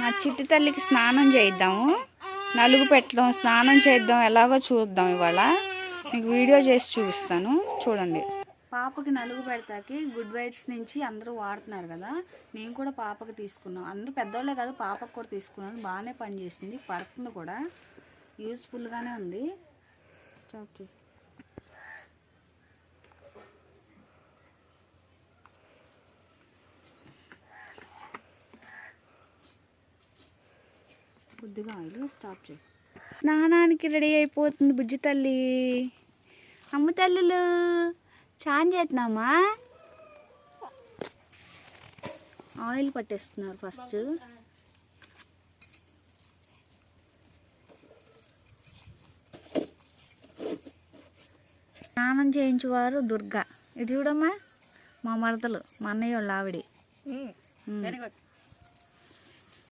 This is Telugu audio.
మా చిట్టి తల్లికి స్నానం చేయిద్దాము. నలుగు పెట్టడం స్నానం చేద్దాం ఎలాగో చూద్దాం ఇవాళ. మీకు వీడియో చేసి చూపిస్తాను. చూడండి. పాపకి నలుగు పెడతాకి గుడ్ వైట్స్ నుంచి అందరూ వాడుతున్నారు కదా. నేను కూడా పాపకి తీసుకున్నాను అందరూ పెద్దవాళ్ళే కాదు పాపకు కూడా తీసుకున్నాను బాగానే పనిచేసింది. పడుతుంది కూడా. యూస్ఫుల్గానే ఉంది. స్టాప్ కొద్దిగా ఆయిల్ స్టాప్ చేయి. స్నానానికి రెడీ అయిపోతుంది బుజ్జి తల్లి. అమ్మ తల్లులు చాన్ చేస్తున్నామా? ఆయిల్ పట్టేస్తున్నారు ఫస్ట్. స్నానం చేయించేవారు దుర్గా. ఇటు చూడమ్మా మా మరదలు మా అన్నయ్య వాళ్ళ ఆవిడ. Very good